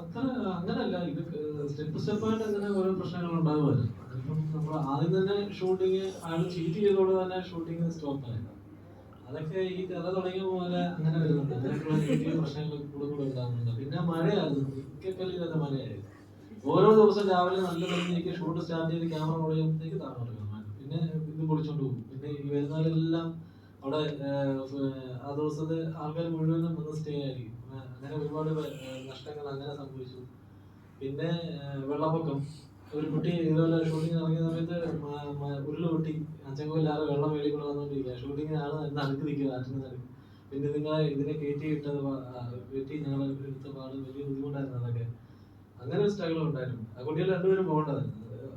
അത്ര അങ്ങനല്ല. ഇത് സ്റ്റെപ്പ് സ്റ്റെപ്പായിട്ട് അങ്ങനെ ഓരോ പ്രശ്നങ്ങൾ ഉണ്ടാകുമല്ലോ നമ്മൾ ആദ്യം തന്നെ ഷൂട്ടിങ് അയാൾ ചീറ്റ് ചെയ്തോടെ തന്നെ ഷൂട്ടിങ് സ്റ്റോപ്പ് ആയത് അതൊക്കെ ഈ കഥ തുടങ്ങിയ പോലെ അങ്ങനെ വരുന്നുണ്ട്. അങ്ങനെയൊക്കെയുള്ള പ്രശ്നങ്ങൾ കൂടെ കൂടെ ഉണ്ടാകുന്നുണ്ട്. പിന്നെ മഴയായിരുന്നു. മിക്കക്കല്ലില്ലാത്ത മഴയായിരുന്നു. ഓരോ ദിവസം രാവിലെ നല്ല രീതിക്ക് ഷൂട്ട് സ്റ്റാർട്ട് ചെയ്ത് ക്യാമറ കുറയുമ്പോഴത്തേക്ക് താഴെ പിന്നെ ഇത് പൊളിച്ചോണ്ട് പോകും. പിന്നെ ഈ വരുന്നവരെല്ലാം അവിടെ ആ ദിവസത്തെ ആൾക്കാർ മുഴുവനും വന്ന് സ്റ്റേ ആയിരിക്കും. അങ്ങനെ ഒരുപാട് നഷ്ടങ്ങൾ അങ്ങനെ സംഭവിച്ചു. പിന്നെ വെള്ളപ്പൊക്കം. ഒരു കുട്ടി ഇതുപോലെ ഷൂട്ടിങ് ഇറങ്ങിയ സമയത്ത് ഉരുൾ പൊട്ടി. അച്ചൻകോയിലാറ് വെള്ളം മേളിൽ കൂടെ വന്നുകൊണ്ടിരിക്കുക ഷൂട്ടിങ്ങിനാണ് നടുക്ക് നിൽക്കുക നടുക്ക്. പിന്നെ നിങ്ങൾ ഇതിനെ കയറ്റി ഇട്ടത് കയറ്റി ഞങ്ങൾ എടുത്ത പാട് വലിയ ബുദ്ധിമുട്ടായിരുന്നു അതൊക്കെ. അങ്ങനെ ഒരു സ്ട്രഗിൾ ഉണ്ടായിരുന്നു. ആ കുട്ടികൾ രണ്ടുപേരും അത്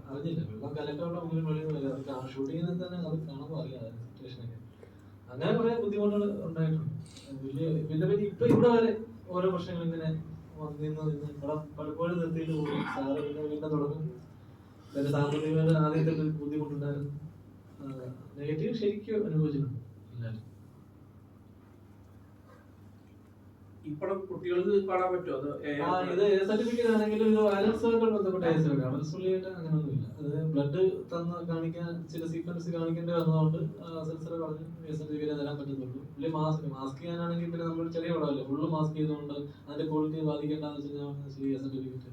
അറിഞ്ഞില്ല. വെള്ളം കലക്കമുള്ള മുന്നിൽ വെളിയിൽ വരിക അത് ഷൂട്ടിങ്ങിൽ തന്നെ അത് കാണുമ്പോൾ അറിയാം സിറ്റുവേഷനൊക്കെ അങ്ങനെ കുറെ ബുദ്ധിമുട്ടുകൾ ഉണ്ടായിട്ടുണ്ട്. ഇപ്പൊ ഇവിടെ വരെ ഓരോ പ്രശ്നങ്ങൾ ഇങ്ങനെ വന്ന് നിന്ന് ഇവിടെ പലപ്പോഴും നിർത്തിയിട്ട് പോകും സാറ് പിന്നെ വീണ്ടും തുടങ്ങും. പിന്നെ സാമ്പത്തികമായിട്ട് ആദ്യത്തെ ബുദ്ധിമുട്ടുണ്ടായിരുന്നു. നെഗറ്റീവ് ശരിക്കും അനുഭവിച്ചിട്ടുണ്ട് എല്ലാവരും. ഈ പടം കുട്ടികൾക്ക് കാണാൻ പറ്റുമോ? അത് ഇത് എ സർട്ടിഫിക്കറ്റ് ആണെങ്കിലും ഇത് വയലൻസുമായിട്ട് ബന്ധപ്പെട്ട എ സർട്ടിഫിക്കറ്റ് അഡൽസുള്ളിയായിട്ട് അങ്ങനെയൊന്നുമില്ല അത് ബ്ലഡ് തന്ന കാണിക്കാൻ ചില സീക്വൻസ് കാണിക്കേണ്ടി വന്നതുകൊണ്ട് സെൻസർ പറഞ്ഞു എ സർട്ടിഫിക്കറ്റ് തരാൻ പറ്റത്തുള്ളൂ പുള്ളി മാസ്ക് മാസ്ക് ചെയ്യാനാണെങ്കിൽ പിന്നെ നമ്മൾ ചെറിയ പടമല്ലേ? ഫുള്ള് മാസ്ക് ചെയ്തുകൊണ്ട് അതിന്റെ ക്വാളിറ്റി ബാധിക്കേണ്ടെന്ന് വെച്ച് കഴിഞ്ഞാൽ ശരി എ സർട്ടിഫിക്കറ്റ്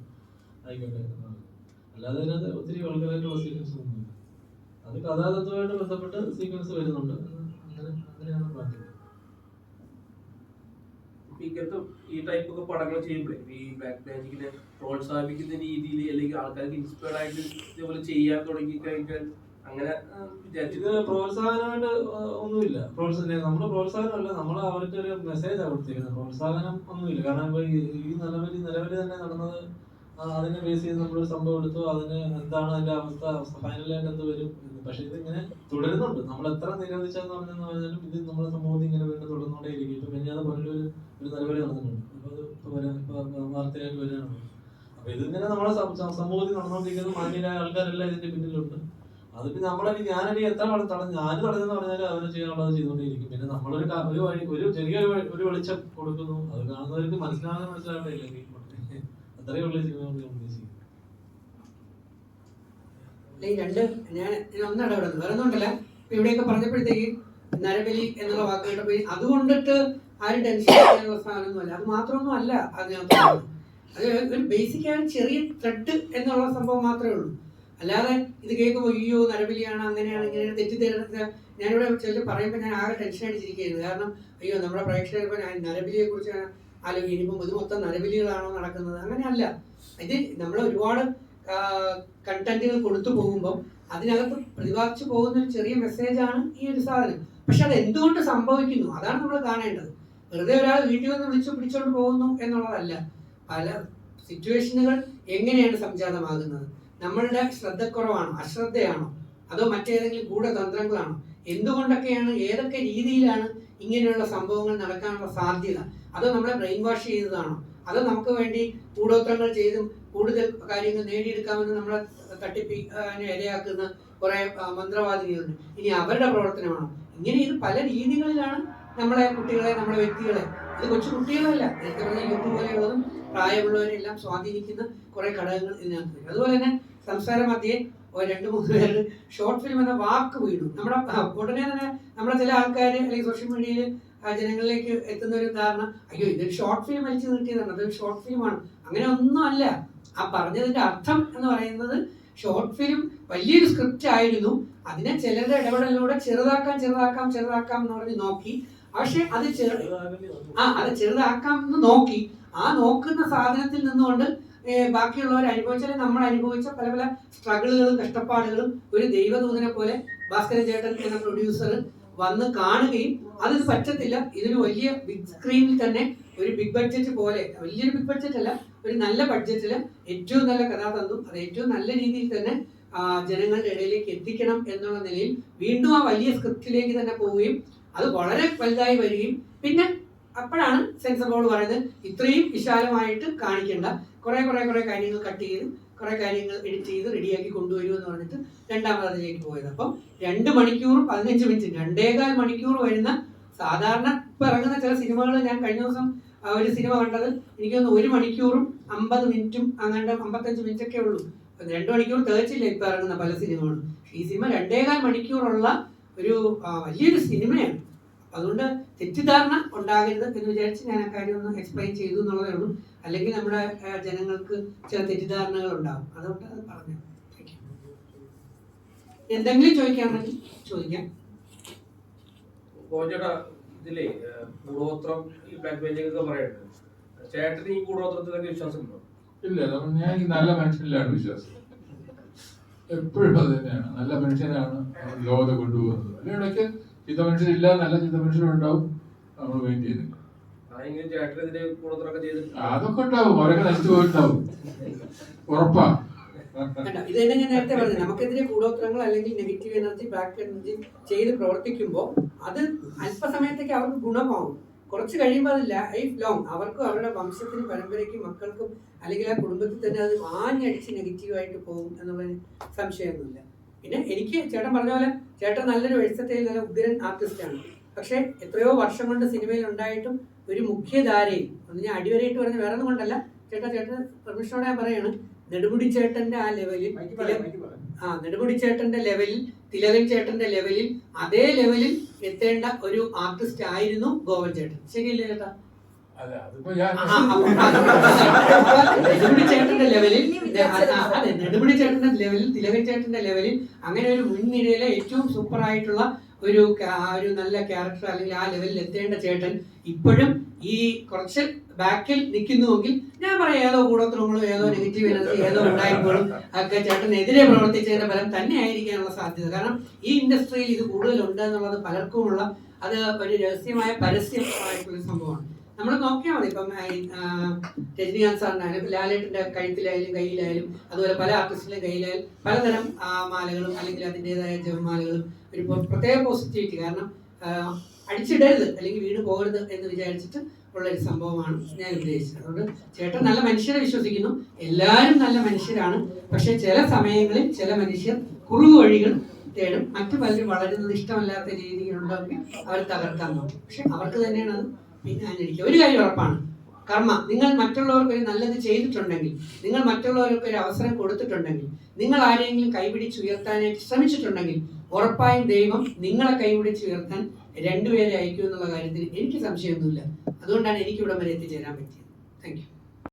ആയിക്കോട്ടെ. അല്ലാതെ അതിനകത്ത് ഒത്തിരി വൾഗറായിട്ടുള്ള സീക്വൻസ് ഒന്നുമില്ല. അത് കഥാതത്വമായിട്ട് ബന്ധപ്പെട്ട് സീക്വൻസ് വരുന്നുണ്ട്. അങ്ങനെ അങ്ങനെയാണ് ഇപ്പൊ ഇങ്ങനത്തെ ഈ ടൈപ്പ് ഒക്കെ പടങ്ങൾ ചെയ്യുമ്പോഴേ ഈ ബാക്ക് മാജിക്കിനെ പ്രോത്സാഹിപ്പിക്കുന്ന രീതിയിൽ അല്ലെങ്കിൽ ആൾക്കാർക്ക് ഇൻസ്പയർഡ് ആയിട്ട് ഇതേപോലെ ചെയ്യാൻ തുടങ്ങി കഴിഞ്ഞാൽ അങ്ങനെ ഇത് പ്രോത്സാഹനമായിട്ട് ഒന്നുമില്ല പ്രോത്സാഹനം നമ്മുടെ പ്രോത്സാഹനമല്ല നമ്മൾ അവർക്ക് ഒരു മെസ്സേജ് കൊടുത്തിരിക്കുന്നത് പ്രോത്സാഹനം ഒന്നുമില്ല കാരണം ഇപ്പൊ ഈ നിലവിൽ നിലവിൽ തന്നെ നടന്നത് അതിനെ ബേസ് ചെയ്ത് നമ്മളൊരു സംഭവം എടുത്തു അതിന് എന്താണ് അതിന്റെ അവസ്ഥ ഫൈനലായിട്ട് എന്ത് വരും. പക്ഷെ ഇതിങ്ങനെ തുടരുന്നുണ്ട്. നമ്മൾ എത്ര നിരോധിച്ചെന്ന് പറഞ്ഞെന്ന് പറഞ്ഞാലും ഇത് നമ്മുടെ സമൂഹത്തിൽ ഇങ്ങനെ വീണ്ടും തുടർന്നുകൊണ്ടേയിരിക്കും. ഇപ്പൊ മെഞ്ഞാതെ പുനലൂർ ഒരു നിലവിൽ നടന്നിട്ടുണ്ട്. അപ്പൊ ഇപ്പൊ ഇപ്പൊ വാർത്തയായിട്ട് വരാനാണ് അപ്പൊ ഇതിങ്ങനെ നമ്മുടെ സമൂഹത്തിൽ നടന്നുകൊണ്ടിരിക്കുന്ന മാന്യരായ ആൾക്കാരെല്ലാം ഇതിന്റെ പിന്നിലുണ്ട്. അത് പിന്നെ നമ്മളെ ഞാനൊരു എത്ര വളം തടഞ്ഞു ഞാൻ തടഞ്ഞെന്ന് പറഞ്ഞാൽ അവർ ചെയ്യാനുള്ളത് ചെയ്തുകൊണ്ടേയിരിക്കും. പിന്നെ നമ്മളൊരു ഒരു വഴി ഒരു ചെറിയൊരു ഒരു വെളിച്ചം കൊടുക്കുന്നു. അത് കാണുന്നവർക്ക് മനസ്സിലാകാൻ മനസ്സിലാകണ്ടേ അത്രയേ ഉള്ളൂ സിനിമ കൊണ്ട് ഞാൻ ഉദ്ദേശിക്കുന്നത് അല്ല, ഈ രണ്ട് ഞാൻ ഒന്ന് ഇടപെടുന്നു വേറെ ഒന്നുമില്ല ഇവിടെയൊക്കെ പറഞ്ഞപ്പോഴത്തേക്ക് നരബലി എന്നുള്ള വാക്ക് കേട്ടപ്പോൾ അതുകൊണ്ടിട്ട് ആരും ടെൻഷൻ സാധനമൊന്നുമല്ല. അത് മാത്രമൊന്നും അല്ല അതിനകത്ത്. അത് ഒരു ബേസിക് ആയ ചെറിയ ത്രെഡ് എന്നുള്ള സംഭവം മാത്രമേ ഉള്ളൂ. അല്ലാതെ ഇത് കേൾക്കുമ്പോൾ അയ്യോ നരബലിയാണ് അങ്ങനെയാണ് ഇങ്ങനെയാണ് തെറ്റിദ്ധരണ ഞാനിവിടെ ചിലർ പറയുമ്പോൾ ഞാൻ ആകെ ടെൻഷൻ അടിച്ചിരിക്കുകയായിരുന്നു കാരണം അയ്യോ നമ്മുടെ പ്രേക്ഷകർക്ക് ഞാൻ നരബലിയെ കുറിച്ച് ആലോചിക്കും ഇനിയിപ്പം ഇത് മൊത്തം നരബലികളാണോ നടക്കുന്നത്? അങ്ങനെയല്ല. ഇത് നമ്മൾ ഒരുപാട് കണ്ടന്റുകൾ കൊടുത്തു പോകുമ്പോൾ അതിനകത്ത് പ്രതിപാദിച്ചു പോകുന്ന ഒരു ചെറിയ മെസ്സേജാണ് ഈ ഒരു സാധനം. പക്ഷെ അത് എന്തുകൊണ്ട് സംഭവിക്കുന്നു? അതാണ് നമ്മൾ കാണേണ്ടത്. വെറുതെ ഒരാൾ വീട്ടിൽ വന്ന് വിളിച്ചു പിടിച്ചോണ്ട് പോകുന്നു എന്നുള്ളതല്ല. പല സിറ്റുവേഷനുകൾ എങ്ങനെയാണ് സംജാതമാകുന്നത്? നമ്മളുടെ ശ്രദ്ധക്കുറവാണോ? അശ്രദ്ധയാണോ? അതോ മറ്റേതെങ്കിലും ഗൂഢതന്ത്രങ്ങളാണോ? എന്തുകൊണ്ടൊക്കെയാണ് ഏതൊക്കെ രീതിയിലാണ് ഇങ്ങനെയുള്ള സംഭവങ്ങൾ നടക്കാനുള്ള സാധ്യത? അതോ നമ്മളെ ബ്രെയിൻ വാഷ് ചെയ്തതാണോ അതോ നമുക്ക് വേണ്ടി കൂടോത്രങ്ങൾ ചെയ്തും കൂടുതൽ കാര്യങ്ങൾ നേടിയെടുക്കാമെന്ന് നമ്മളെ തട്ടിപ്പി ആ, നെ ഇരയാക്കുന്ന കുറെ മന്ത്രവാദികളുണ്ട്. ഇനി അവരുടെ പ്രവർത്തനമാണോ. ഇങ്ങനെ ഇത് പല രീതികളിലാണ് നമ്മളെ കുട്ടികളെ നമ്മളെ വ്യക്തികളെ. ഇത് കൊച്ചു കുട്ടികളല്ല. നേരത്തെ പറഞ്ഞ യൂട്യൂബ് പോലെയുള്ളതും പ്രായമുള്ളവരെല്ലാം സ്വാധീനിക്കുന്ന കുറെ ഘടകങ്ങൾ ഇതിനകത്ത് അതുപോലെ തന്നെ സംസാര മധ്യേ രണ്ട് മൂന്ന് പേര് ഷോർട്ട് ഫിലിം എന്ന വാക്ക് വീണു. നമ്മുടെ ഉടനെ തന്നെ നമ്മുടെ ചില ആൾക്കാർ അല്ലെങ്കിൽ സോഷ്യൽ മീഡിയയിൽ ജനങ്ങളിലേക്ക് എത്തുന്ന ഒരു ധാരണ അയ്യോ ഇതൊരു ഷോർട്ട് ഫിലിം വലിച്ചു നിർത്തിയതാണ് അതൊരു ഷോർട്ട് ഫിലിമാണ് അങ്ങനെ ഒന്നും അല്ല. ആ പറഞ്ഞതിന്റെ അർത്ഥം എന്ന് പറയുന്നത് ഷോർട്ട് ഫിലിം വലിയൊരു സ്ക്രിപ്റ്റ് ആയിരുന്നു. അതിനെ ചിലരുടെ ഇടപെടലിലൂടെ ചെറുതാക്കാം ചെറുതാക്കാം ചെറുതാക്കാം എന്ന് പറഞ്ഞ് നോക്കി. പക്ഷെ അത് ആ അത് ചെറുതാക്കാം എന്ന് നോക്കി. ആ നോക്കുന്ന സാധനത്തിൽ നിന്നുകൊണ്ട് ബാക്കിയുള്ളവർ അനുഭവിച്ചാൽ നമ്മൾ അനുഭവിച്ച പല പല സ്ട്രഗിളുകളും കഷ്ടപ്പാടുകളും ഒരു ദൈവദൂതനെ പോലെ ഭാസ്കരൻ ചേട്ടൻ എന്ന പ്രൊഡ്യൂസർ വന്ന് കാണുകയും അതിന് പറ്റത്തില്ല. ഇതിന് വലിയ ബിഗ് സ്ക്രീനിൽ തന്നെ ഒരു ബിഗ് ബഡ്ജറ്റ് പോലെ വലിയൊരു ബിഗ് ബഡ്ജറ്റ് അല്ല ഒരു നല്ല ബഡ്ജറ്റിൽ ഏറ്റവും നല്ല കഥാതന്തും അത് ഏറ്റവും നല്ല രീതിയിൽ തന്നെ ജനങ്ങളുടെ ഇടയിലേക്ക് എത്തിക്കണം എന്നുള്ള നിലയിൽ വീണ്ടും ആ വലിയ സ്ക്രിപ്റ്റിലേക്ക് തന്നെ പോവുകയും അത് വളരെ വലുതായി വരികയും പിന്നെ അപ്പോഴാണ് സെൻസർ ബോർഡ് പറയുന്നത് ഇത്രയും വിശാലമായിട്ട് കാണിക്കേണ്ട. കുറെ കുറെ കുറെ കാര്യങ്ങൾ കട്ട് ചെയ്ത് കുറെ കാര്യങ്ങൾ എഡിറ്റ് ചെയ്ത് റെഡിയാക്കി കൊണ്ടുവരും എന്ന് പറഞ്ഞിട്ട് രണ്ടാമത് അതിലേക്ക് പോയത്. അപ്പം രണ്ട് മണിക്കൂറും പതിനഞ്ച് മിനിറ്റ് രണ്ടേകാൽ മണിക്കൂർ വരുന്ന സാധാരണ ഇപ്പൊ ഇറങ്ങുന്ന ചില സിനിമകൾ ഞാൻ കഴിഞ്ഞ ദിവസം ആ, ഒരു സിനിമ കണ്ടത് എനിക്ക് തോന്നുന്നു ഒരു മണിക്കൂറും അമ്പത് മിനിറ്റും അങ്ങനെ അമ്പത്തഞ്ച് മിനിറ്റ് ഒക്കെ ഉള്ളൂ രണ്ടു മണിക്കൂർ തേച്ചില്ല ഇപ്പൊ ഇറങ്ങുന്ന പല സിനിമകളും. ഈ സിനിമ രണ്ടേകാൽ മണിക്കൂറുള്ള ഒരു വലിയൊരു സിനിമയാണ്. അതുകൊണ്ട് തെറ്റിദ്ധാരണ ഉണ്ടാകരുത് എന്ന് വിചാരിച്ച് ഞാൻ ആ കാര്യം ഒന്ന് എക്സ്പ്ലെയിൻ ചെയ്തു എന്നുള്ളതേ ഉള്ളൂ. അല്ലെങ്കിൽ നമ്മുടെ ജനങ്ങൾക്ക് ചില തെറ്റിദ്ധാരണകൾ ഉണ്ടാകും അതുകൊണ്ട് അത് പറഞ്ഞു. എന്തെങ്കിലും ചോദിക്കാണെങ്കിൽ ചോദിക്കാം. ഇതിലേ കൂടോത്രം ഈ ബ്ലാക്ക് ഒക്കെ പറയുന്നുണ്ട് ചേട്ടന് ഈ കൂടോത്രത്തിലൊക്കെ വിശ്വാസം ഉണ്ടോ ഇല്ല ഞാൻ ഈ നല്ല മനുഷ്യനിലാണ് വിശ്വാസം. എപ്പോഴും അത് തന്നെയാണ്. നല്ല മനുഷ്യനാണ് ലോകത്തെ കൊണ്ടുപോകുന്നത്. അല്ലെ ഇടയ്ക്ക് ചിത്ത മനുഷ്യരില്ല നല്ല ചിത്ത മനുഷ്യരുണ്ടാവും. നമ്മൾ വെയിറ്റ് ചെയ്തിട്ടുണ്ട്? അതൊക്കെ ഉണ്ടാവും. അവരൊക്കെ നശിച്ചു പോയിട്ടുണ്ടാവും. ഉറപ്പാ. കണ്ടോ? ഇത് തന്നെ ഞാൻ നേരത്തെ പറഞ്ഞു നമുക്കെതിരെ കൂടോത്രങ്ങൾ അല്ലെങ്കിൽ നെഗറ്റീവ് എനർജി ബാക്ക് എനർജി ചെയ്ത് പ്രവർത്തിക്കുമ്പോൾ അത് അല്പസമയത്തേക്ക് അവർക്ക് ഗുണമാവും. കുറച്ച് കഴിയുമ്പോൾ അത് ലൈഫ് ലോങ്. അവർക്കും അവരുടെ വംശത്തിനും പരമ്പരയ്ക്കും മക്കൾക്കും അല്ലെങ്കിൽ ആ കുടുംബത്തിൽ തന്നെ അത് ആഞ്ഞടിച്ച് നെഗറ്റീവായിട്ട് പോകും എന്നുള്ള സംശയമൊന്നുമില്ല. പിന്നെ എനിക്ക് ചേട്ടൻ പറഞ്ഞ പോലെ ചേട്ടൻ നല്ലൊരു വെളിച്ചത്തിൽ നല്ല ഉഗ്രൻ ആർട്ടിസ്റ്റാണ് പക്ഷേ എത്രയോ വർഷം കൊണ്ട് സിനിമയിൽ ഉണ്ടായിട്ടും ഒരു മുഖ്യധാരയിൽ ഒന്ന് ഞാൻ അടിവരയിട്ട് പറഞ്ഞ വേറെ ഒന്നും കൊണ്ടല്ല ചേട്ടാ ചേട്ടൻ പെർമിഷനോടെ ഞാൻ പറയാണ് നെടുമുടി ചേട്ടന്റെ ആ ലെവലിൽ ആ നെടുമുടി ചേട്ടന്റെ ലെവലിൽ തിലകൻ ചേട്ടന്റെ ലെവലിൽ അതേ ലെവലിൽ എത്തേണ്ട ഒരു ആർട്ടിസ്റ്റ് ആയിരുന്നു ഗോവൻ ചേട്ടൻ ശരിയല്ലേ ചേട്ടാ നെടുമുടി ചേട്ടന്റെ ലെവലിൽ അതെ നെടുമുടി ചേട്ടന്റെ ലെവലിൽ തിലകൻ ചേട്ടന്റെ ലെവലിൽ അങ്ങനെ ഒരു മുൻനിരയിലെ ഏറ്റവും സൂപ്പർ ആയിട്ടുള്ള ഒരു ഒരു നല്ല ക്യാരക്ടർ അല്ലെങ്കിൽ ആ ലെവലിൽ എത്തേണ്ട ചേട്ടൻ ഇപ്പോഴും ഈ കുറച്ച് ബാക്കിൽ നിൽക്കുന്നുവെങ്കിൽ ഞാൻ പറയാം ഏതോ കൂടോത്രങ്ങളും ഏതോ നെഗറ്റീവ് എനർജി ഏതോ ഉണ്ടായപ്പോഴും ഒക്കെ ചേട്ടനെതിരെ പ്രവർത്തിച്ചതിന്റെ ഫലം തന്നെ ആയിരിക്കാനുള്ള സാധ്യത. കാരണം ഈ ഇൻഡസ്ട്രിയിൽ ഇത് കൂടുതലുണ്ട് എന്നുള്ളത് പലർക്കുമുള്ള അത് ഒരു രഹസ്യമായ പരസ്യമായിട്ടുള്ള സംഭവമാണ്. നമ്മൾ നോക്കിയാൽ മതി. ഇപ്പം രജനീകാന്ത് സാറിനായാലും ലാലേട്ടിന്റെ കഴുത്തിലായാലും കയ്യിലായാലും അതുപോലെ പല ആർട്ടിസ്റ്റിന്റെ കയ്യിലായാലും പലതരം മാലകളും അല്ലെങ്കിൽ അതിന്റെതായ ജപമാലകളും ഒരു പ്രത്യേക പോസിറ്റിവിറ്റി. കാരണം അടിച്ചിടരുത് അല്ലെങ്കിൽ വീണ് പോകരുത് എന്ന് വിചാരിച്ചിട്ട് ഉള്ള ഒരു സംഭവമാണ് ഞാൻ ഉദ്ദേശിച്ചത്. അതുകൊണ്ട് ചേട്ടൻ നല്ല മനുഷ്യരെ വിശ്വസിക്കുന്നു. എല്ലാവരും നല്ല മനുഷ്യരാണ്. പക്ഷെ ചില സമയങ്ങളിൽ ചില മനുഷ്യർ കുറുകു വഴികൾ തേടും. മറ്റു പലരും വളരുന്നത് ഇഷ്ടമല്ലാത്ത രീതിയിലുണ്ടെങ്കിൽ അവർ തകർക്കാൻ നോക്കും. പക്ഷെ അവർക്ക് തന്നെയാണ് അത് പിന്നെ അനുകരിക്കുക ഒരു കാര്യം ഉറപ്പാണ്. കർമ്മ നിങ്ങൾ മറ്റുള്ളവർക്ക് ഒരു നല്ലത് ചെയ്തിട്ടുണ്ടെങ്കിൽ നിങ്ങൾ മറ്റുള്ളവർക്ക് ഒരു അവസരം കൊടുത്തിട്ടുണ്ടെങ്കിൽ നിങ്ങൾ ആരെങ്കിലും കൈപിടിച്ചുയർത്താനായിട്ട് ശ്രമിച്ചിട്ടുണ്ടെങ്കിൽ ഉറപ്പായും ദൈവം നിങ്ങളെ കൈപിടിച്ചുയർത്താൻ രണ്ടുപേരെ അയക്കും എന്നുള്ള കാര്യത്തിൽ എനിക്ക് സംശയമൊന്നുമില്ല. അതുകൊണ്ടാണ് എനിക്ക് ഇവിടം വരെ എത്തിച്ചേരാൻ പറ്റിയത്. Thank you